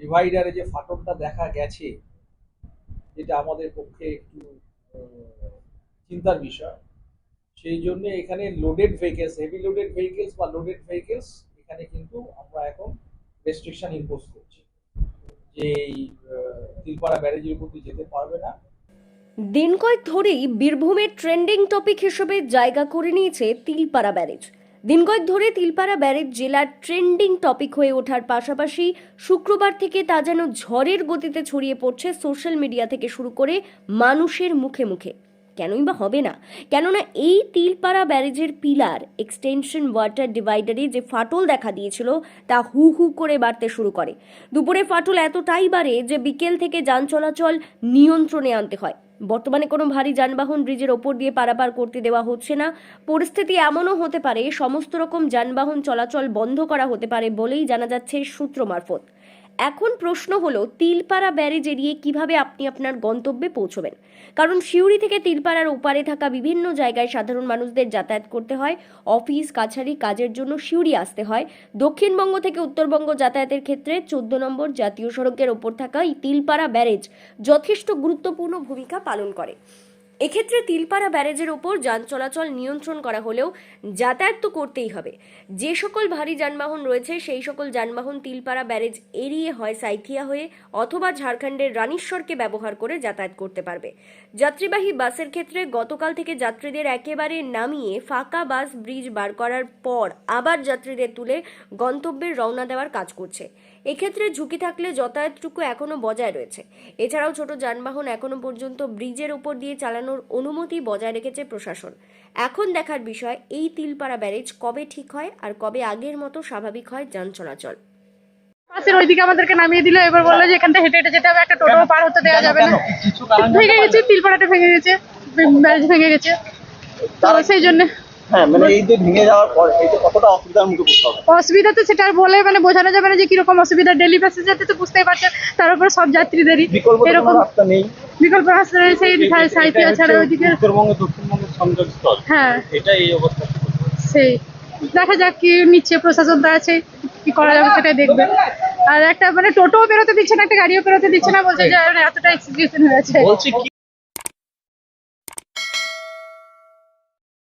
ডিভাইডারে যে ফাটলটা দেখা গেছে, যেটা আমাদের পক্ষে একটু চিন্তার বিষয়, সেই জন্য এখানে loaded vehicles heavy loaded vehicles বা লোডেড ভেহিকেলস এখানে কিন্তু আমরা এখন রেস্ট্রিকশন ইম্পোজ করছি। যে এই তিলপাড়া ব্যারেজের উপর দিয়ে যেতে পারবে না। দিন কয়েক ধরেই বীরভূমের ট্রেন্ডিং টপিক হিসেবে জায়গা করে নিয়েছে তিলপাড়া ব্যারেজ দিন কয়েক ধরে তিলপাড়া ব্যারেজ জেলার ট্রেন্ডিং টপিক হয়ে ওঠার পাশাপাশি শুক্রবার থেকে তা যেন ঝড়ের গতিতে ছড়িয়ে পড়ছে সোশ্যাল মিডিয়া থেকে শুরু করে মানুষের মুখে মুখে। কেনই বা হবে না? কেননা এই তিলপাড়া ব্যারেজের পিলার, এক্সটেনশন ওয়াটার ডিভাইডারে যে ফাটল দেখা দিয়েছিল, তা হু হু করে বাড়তে শুরু করে। দুপুরে ফাটল এতটাই বাড়ে যে বিকেল থেকে যান চলাচল নিয়ন্ত্রণে আনতে হয়। বর্তমানে কোনো ভারী যানবাহন ব্রিজের ওপর দিয়ে পারাপার করতে দেওয়া হচ্ছে না। পরিস্থিতি এমনও হতে পারে, সমস্ত রকম যানবাহন চলাচল বন্ধ করা হতে পারে বলেই জানা যাচ্ছে সূত্র মারফত। এখন প্রশ্ন হলো, তিলপাড়া ব্যারেজ এড়িয়ে কীভাবে আপনি আপনার গন্তব্যে পৌঁছবেন? কারণ সিউড়ি থেকে তিলপাড়ার ওপারে থাকা বিভিন্ন জায়গায় সাধারণ মানুষদের যাতায়াত করতে হয়, অফিস, কাছারি কাজের জন্য সিউড়ি আসতে হয়। দক্ষিণবঙ্গ থেকে উত্তরবঙ্গ যাতায়াতের ক্ষেত্রে চোদ্দ নম্বর জাতীয় সড়কের ওপর থাকা এই তিলপাড়া ব্যারেজ যথেষ্ট গুরুত্বপূর্ণ ভূমিকা পালন করে। এক্ষেত্রে তিলপাড়া ব্যারেজের ওপর যান চলাচল নিয়ন্ত্রণ করা হলেও যাতায়াত তো করতেই হবে। যে সকল ভারী যানবাহন রয়েছে, সেই সকল যানবাহন তিলপাড়া ব্যারেজ এড়িয়ে হয় সাইথিয়া হয়ে অথবা ঝাড়খণ্ডের রানীশ্বরকে ব্যবহার করে যাতায়াত করতে পারবে। যাত্রীবাহী বাসের ক্ষেত্রে গতকাল থেকে যাত্রীদের একেবারে নামিয়ে ফাঁকা বাস ব্রিজ বার করার পর আবার যাত্রীদের তুলে গন্তব্যের রওনা দেওয়ার কাজ করছে। এক্ষেত্রে ঝুঁকি থাকলে যাতায়াতটুকু এখনও বজায় রয়েছে। এছাড়াও ছোট যানবাহন এখনও পর্যন্ত ব্রিজের ওপর দিয়ে চালানোর অনুমতি বজায় রেখেছে প্রশাসন। এখন দেখার বিষয় এই তিলপাড়া ব্যারেজ কবে ঠিক হয় আর কবে আগের মতো স্বাভাবিক হয় যান চলাচল। পাশের ওইদিকে আমাদেরকে নামিয়ে দিল এবার বলল যে এখান থেকে হেঁটে হেঁটে যেতে হবে একটা টোটো পার হতে দেওয়া যাবে না। ভেঙে গেছে তিলপাড়াটা ভেঙে গেছে ব্যারেজ ভেঙে গেছে। তো সেই জন্য। হ্যাঁ মানে এই যে ভেঙে যাওয়ার পর এই যে কতটা অসুবিধার মুখে পড়তে হবে? অসুবিধা তো সেটা আর বলে মানে বোঝানো যাবে না যে কীরকম অসুবিধা। ডেলি প্যাসেঞ্জার তো বুঝতেই পারছেন তার উপর সব যাত্রীদেরই এরকম। রাস্তা নেই। বিকল্প রাস্তা রয়েছে সেই সাইথিয়া ছাড়া ওইদিকে উত্তরবঙ্গ দক্ষিণবঙ্গের সংযোগস্থল হ্যাঁ। এটা এই অবস্থা। সেই। দেখা যাক কি নিচ্ছে প্রশাসন তো আছে কি করা যাবে সেটাই দেখবে। আর একটা মানে টোটোও বেরোতে দিচ্ছে না একটা গাড়িও বেরোতে দিচ্ছে না বলছে যে এতটা এক্সিকিউশন হয়েছে। বলছি কি